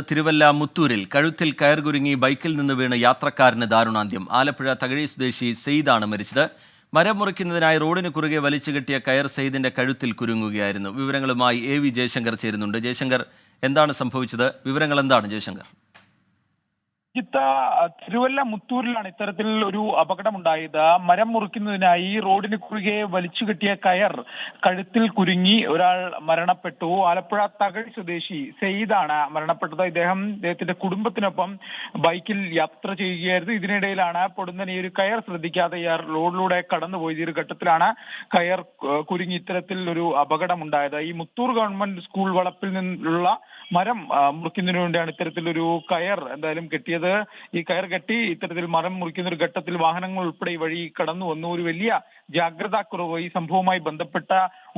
തിരുവല്ല മുത്തൂരിൽ കഴുത്തിൽ കയർകുരുങ്ങി ബൈക്കിൽ നിന്ന് വീണ് യാത്രക്കാരന് ദാരുണാന്ത്യം. ആലപ്പുഴ തകഴി സ്വദേശി സെയ്ദാണ് മരിച്ചത്. മരം മുറിക്കുന്നതിനായി റോഡിന് കുറുകെ വലിച്ചു കെട്ടിയ കയർ സെയ്ദിന്റെ കഴുത്തിൽ കുരുങ്ങുകയായിരുന്നു. വിവരങ്ങളുമായി എ വി ജയശങ്കർ ചേരുന്നുണ്ട്. ജയശങ്കർ എന്താണ് സംഭവിച്ചത്? വിവരങ്ങൾ എന്താണ് ജയശങ്കർ? ജിത്ത തിരുവല്ല മുത്തൂരിലാണ് ഇത്തരത്തിൽ ഒരു അപകടമുണ്ടായത്. മരം മുറിക്കുന്നതിനായി റോഡിന് കുറുകെ വലിച്ചു കെട്ടിയ കയർ കഴുത്തിൽ കുരുങ്ങി ഒരാൾ മരണപ്പെട്ടു. ആലപ്പുഴ തകഴി സ്വദേശി സെയ്ദാണ് മരണപ്പെട്ടത്. ഇദ്ദേഹം ഇദ്ദേഹത്തിന്റെ കുടുംബത്തിനൊപ്പം ബൈക്കിൽ യാത്ര ചെയ്യുകയായിരുന്നു. ഇതിനിടയിലാണ് പൊടുന്നനെ ഒരു കയർ ശ്രദ്ധിക്കാതെ ഇയാൾ റോഡിലൂടെ കടന്നുപോയത്. ഒരു ഘട്ടത്തിലാണ് കയർ കുരുങ്ങി ഇത്തരത്തിൽ ഒരു അപകടമുണ്ടായത്. ഈ മുത്തൂർ ഗവൺമെന്റ് സ്കൂൾ വളപ്പിൽ നിന്നുള്ള മരം മുറിക്കുന്നതിന് വേണ്ടിയാണ് ഇത്തരത്തിലൊരു കയർ എന്തായാലും കെട്ടിയത്. ഈ കയർ കെട്ടി ഇത്തരത്തിൽ മരം മുറിക്കുന്ന ഒരു ഘട്ടത്തിൽ വാഹനങ്ങൾ ഉൾപ്പെടെ ഈ വഴി കടന്നു വന്ന. ഒരു വലിയ ജാഗ്രതാ കുറവ് ഈ സംഭവവുമായി ബന്ധപ്പെട്ട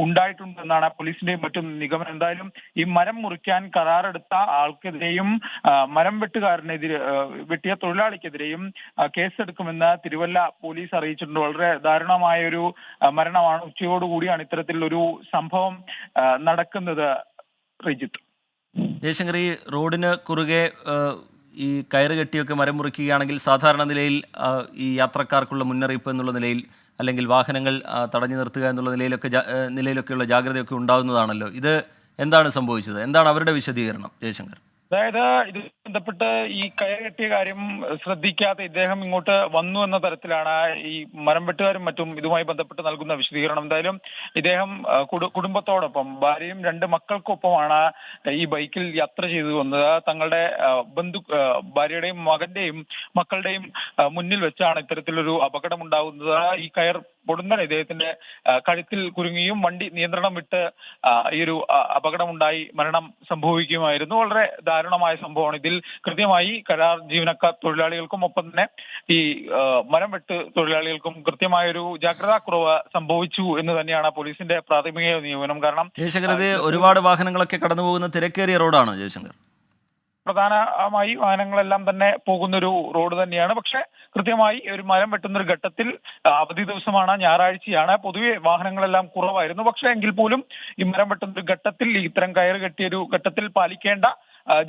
ഉണ്ടായിട്ടുണ്ടെന്നാണ് പോലീസിന്റെയും മറ്റും നിഗമനം. എന്തായാലും ഈ മരം മുറിക്കാൻ കരാറെടുത്ത ആൾക്കെതിരെയും മരം വെട്ടുകാരനെതിരെ വെട്ടിയ തൊഴിലാളിക്കെതിരെയും കേസെടുക്കുമെന്ന് തിരുവല്ല പോലീസ് അറിയിച്ചിട്ടുണ്ട്. വളരെ ദാരുണമായ ഒരു മരണമാണ്. ഉച്ചയോടുകൂടിയാണ് ഇത്തരത്തിലൊരു സംഭവം നടക്കുന്നത്. റിജിത്ത്. ജയശങ്കർ ഈ റോഡിന് കുറുകെ ഈ കയറ് കെട്ടിയൊക്കെ മരം മുറിക്കുകയാണെങ്കിൽ സാധാരണ നിലയിൽ ഈ യാത്രക്കാർക്കുള്ള മുന്നറിയിപ്പ് എന്നുള്ള നിലയിൽ അല്ലെങ്കിൽ വാഹനങ്ങൾ തടഞ്ഞു നിർത്തുക എന്നുള്ള നിലയിലൊക്കെ നിലയിലൊക്കെയുള്ള ജാഗ്രതയൊക്കെ ഉണ്ടാകുന്നതാണല്ലോ ഇത് എന്താണ് സംഭവിച്ചത്? എന്താണ് അവരുടെ വിശദീകരണം ജയശങ്കർ? അതായത് ഇത് ബന്ധപ്പെട്ട് ഈ കയർ കെട്ടിയ കാര്യം ശ്രദ്ധിക്കാതെ ഇദ്ദേഹം ഇങ്ങോട്ട് വന്നു എന്ന തരത്തിലാണ് ഈ മരം വെട്ടുകാരും മറ്റും ഇതുമായി ബന്ധപ്പെട്ട് നൽകുന്ന വിശദീകരണം. എന്തായാലും ഇദ്ദേഹം കുടുംബത്തോടൊപ്പം ഭാര്യയും രണ്ട് മക്കൾക്കൊപ്പമാണ് ഈ ബൈക്കിൽ യാത്ര ചെയ്തു വന്നത്. തങ്ങളുടെ ബന്ധു ഭാര്യയുടെയും മകന്റെയും മക്കളുടെയും മുന്നിൽ വെച്ചാണ് ഇത്തരത്തിലൊരു അപകടം ഉണ്ടാകുന്നത് ഈ കയർ പൊടുന്നനെ ഇദ്ദേഹത്തിന്റെ കഴുത്തിൽ കുരുങ്ങിയും വണ്ടി നിയന്ത്രണം വിട്ട് ഈ ഒരു അപകടമുണ്ടായി മരണം സംഭവിക്കുമായിരുന്നു വളരെ ദാരുണമായ സംഭവമാണ് ഇതിൽ. കൃത്യമായി കരാർ ജീവനക്കാർ തൊഴിലാളികൾക്കും ഒപ്പം തന്നെ ഈ മരം വെട്ട് തൊഴിലാളികൾക്കും കൃത്യമായ ഒരു ജാഗ്രതാ കുറവ് സംഭവിച്ചു എന്ന് തന്നെയാണ് പോലീസിന്റെ പ്രാഥമിക നിയമനം. കാരണം ജയശങ്കർ ഇത് ഒരുപാട് വാഹനങ്ങളൊക്കെ കടന്നു പോകുന്ന തിരക്കേറിയ റോഡാണോ ജയശങ്കർ. പ്രധാനമായി വാഹനങ്ങളെല്ലാം തന്നെ പോകുന്ന ഒരു റോഡ് തന്നെയാണ്. പക്ഷെ കൃത്യമായി ഒരു മരം വെട്ടുന്ന ഒരു ഘട്ടത്തിൽ അവധി ദിവസമാണ് ഞായറാഴ്ചയാണ്. പൊതുവെ വാഹനങ്ങളെല്ലാം കുറവായിരുന്നു. പക്ഷേ എങ്കിൽ പോലും ഈ മരം വെട്ടുന്ന ഒരു ഘട്ടത്തിൽ ഇത്തരം കയറ് കെട്ടിയ ഒരു ഘട്ടത്തിൽ പാലിക്കേണ്ട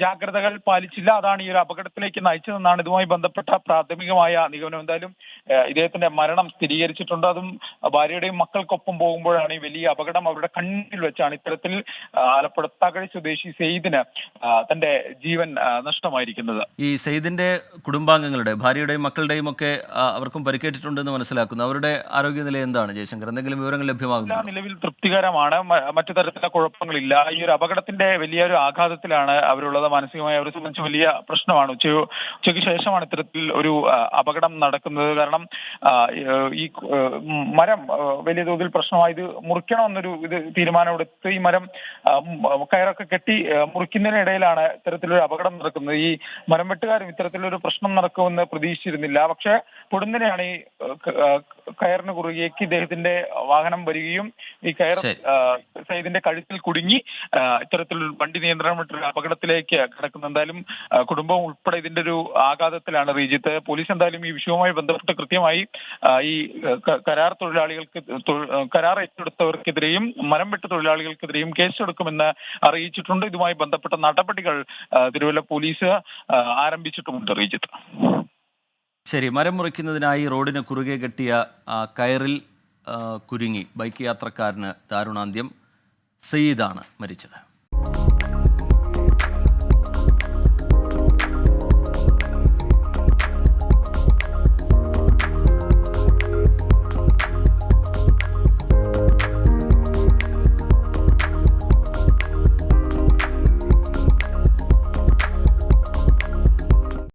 ജാഗ്രതകൾ പാലിച്ചില്ല. അതാണ് ഈ ഒരു അപകടത്തിലേക്ക് നയിച്ചതെന്നാണ് ഇതുമായി ബന്ധപ്പെട്ട പ്രാഥമികമായ നിഗമനം. എന്തായാലും ഇദ്ദേഹത്തിന്റെ മരണം സ്ഥിരീകരിച്ചിട്ടുണ്ട്. അതും ഭാര്യയുടെയും മക്കൾക്കൊപ്പം പോകുമ്പോഴാണ് ഈ വലിയ അപകടം അവരുടെ കണ്ണിൽ വെച്ചാണ് ഇത്തരത്തിൽ ആലപ്പുഴ തകഴി സ്വദേശി സെയ്ദിന് തന്റെ ജീവൻ നഷ്ടമായിരിക്കുന്നത്. ഈ സെയ്ദിന്റെ കുടുംബാംഗങ്ങളുടെ ഭാര്യയുടെയും മക്കളുടെയും ഒക്കെ അവർക്കും പരിക്കേറ്റിട്ടുണ്ടെന്ന് മനസ്സിലാക്കുന്നു. അവരുടെ ആരോഗ്യനില എന്താണ് ജയശങ്കർ? എന്തെങ്കിലും വിവരങ്ങൾ ലഭ്യമാകുന്നു നിലവിൽ തൃപ്തികരമാണ്. മറ്റു തരത്തിലുള്ള കുഴപ്പങ്ങളില്ല. ഈ ഒരു അപകടത്തിന്റെ വലിയൊരു ആഘാതത്തിലാണ് അവരുള്ളത് മാനസികമായി അവരെ സംബന്ധിച്ച് വലിയ പ്രശ്നമാണ്. ഉച്ച ഉച്ചയ്ക്ക് ശേഷമാണ് ഇത്തരത്തിൽ ഒരു അപകടം നടക്കുന്നത്. കാരണം ഈ മരം വലിയ തോതിൽ പ്രശ്നമായി ഇത് മുറിക്കണമെന്നൊരു ഇത് തീരുമാനമെടുത്ത് ഈ മരം കയറൊക്കെ കെട്ടി മുറിക്കുന്നതിനിടയിലാണ് ഇത്തരത്തിലൊരു അപകടം നടക്കുന്നത്. ഈ മരം വെട്ടുകാരും ഇത്തരത്തിലൊരു പ്രശ്നം നടക്കുമെന്ന് പ്രതീക്ഷിച്ചിരുന്നില്ല. പക്ഷെ പൊടുന്നിനെയാണ് ഈ കയറിന് കുറുകേക്ക് ഇദ്ദേഹത്തിന്റെ വാഹനം വരികയും ഈ കയർ സൈദിന്റെ കഴുത്തിൽ കുടുങ്ങി ഇത്തരത്തിലൊരു വണ്ടി നിയന്ത്രണം വിട്ടൊരു അപകടത്തിലേക്ക് കിടക്കുന്നു. എന്തായാലും കുടുംബം ഉൾപ്പെടെ ഇതിന്റെ ഒരു ആഘാതത്തിലാണ് റീജിത്ത്. പോലീസ് എന്തായാലും ഈ വിഷയവുമായി ബന്ധപ്പെട്ട് കൃത്യമായി ഈ കരാർ തൊഴിലാളികൾക്ക് കരാർ ഏറ്റെടുത്തവർക്കെതിരെയും മരം വെട്ട് തൊഴിലാളികൾക്കെതിരെയും കേസെടുക്കുമെന്ന് അറിയിച്ചിട്ടുണ്ട്. ഇതുമായി ബന്ധപ്പെട്ട നടപടികൾ തിരുവല്ല പോലീസ് ആരംഭിച്ചിട്ടുമുണ്ട് റീജിത്ത്. ശരി. മരം മുറിക്കുന്നതിനായി റോഡിന് കുറുകെ കെട്ടിയ കയറിൽ കുരുങ്ങി ബൈക്ക് യാത്രക്കാരന് ദാരുണാന്ത്യം. സയ്യിദാണ് മരിച്ചത്.